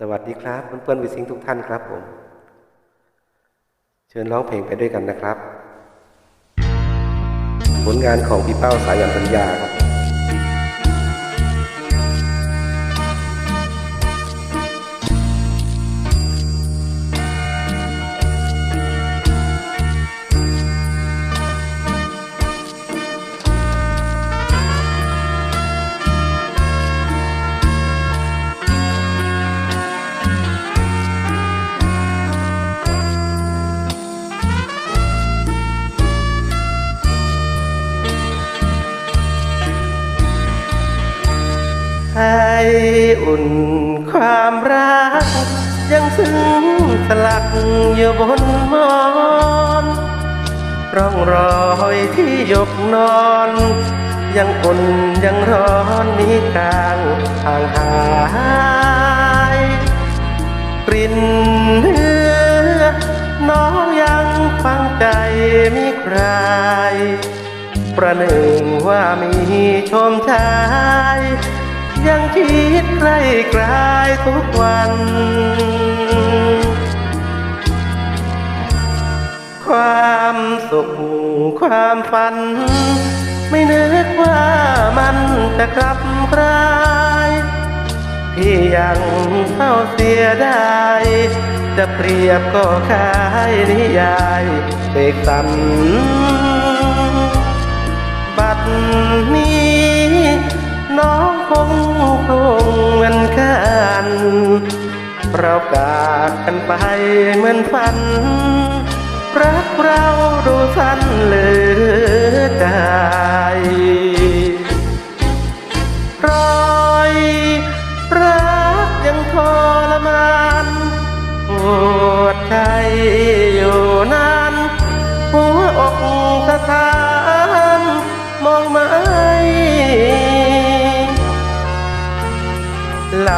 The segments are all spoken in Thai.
สวัสดีครับเพื่อนๆวิสิงทุกท่านครับผม เชิญร้องเพลงไปด้วยกันนะครับ ผลงานของพี่เป้าสายันปัญญาครับ อุ่นความรัก ยังซึ้งสลักอยู่บนมอนร่องรอยที่ยกนอน ยังอุ่นยังร้อนมีกลางห่างหายกลิ่นเนื้อน้องยังฟังใจมีใครประหนึ่งว่ามีชมชาย ยังคิดใกล้กลายทุกวัน ความสุขความฝัน ไม่นึกว่ามันจะกลับกลายพี่ยังเท่าเสียได้จะเปรียบก็คล้ายนิยายเสกสรรบัดนี้ คงคงเหมือนกันเรากาดกันไปเหมือนฝัน รักเราดูสั้นเหลือใจรอยรักยังทรมานปวดใจ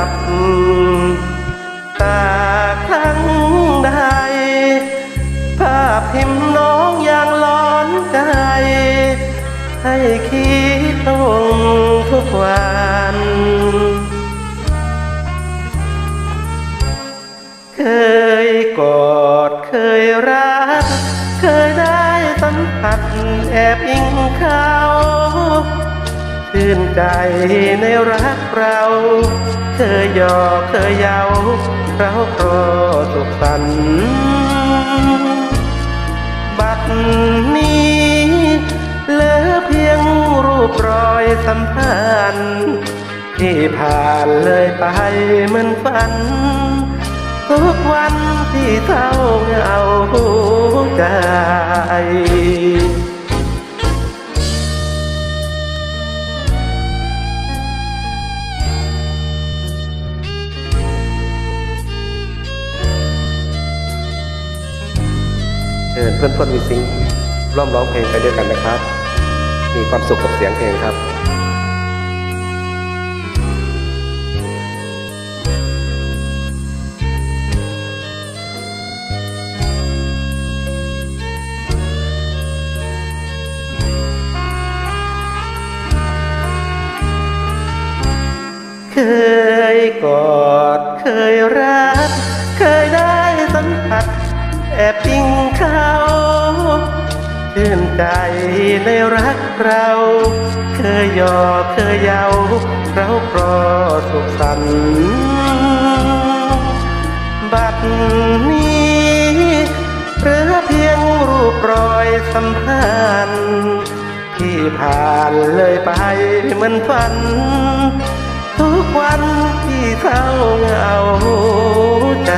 ับ ตาครั้งใด ภาพพิมพ์น้องอย่างร้อนใจ ให้คิดลงทุกวันเคยกอดเคยรัก เคยได้สัมผัสแอบอิงเขาชื่นใจในรักเรา เคยหยอกเคยเยาเราโปรสุขสันบัดนี้เหลือเพียงรูปรอยสัมพันธ์ที่ผ่านเลยไปเหมือนฝัน ทุกวันที่เศร้าเหงาใจ เชิญเพื่อนเพื่อนวิซิงร่วมร้องเพลงไปด้วยกันนะครับ มีความสุขกับเสียงเพลงครับเคยกอดเคยรัก ใจในรักเรา เคยหยอกเคยเยาเราพราะสุขสันต์บัดนี้เหลือเพียงรูปรอยสัมพันธ์ที่ผ่านเลยไปเหมือนฝัน ทุกวันที่เศร้าเหงาใจ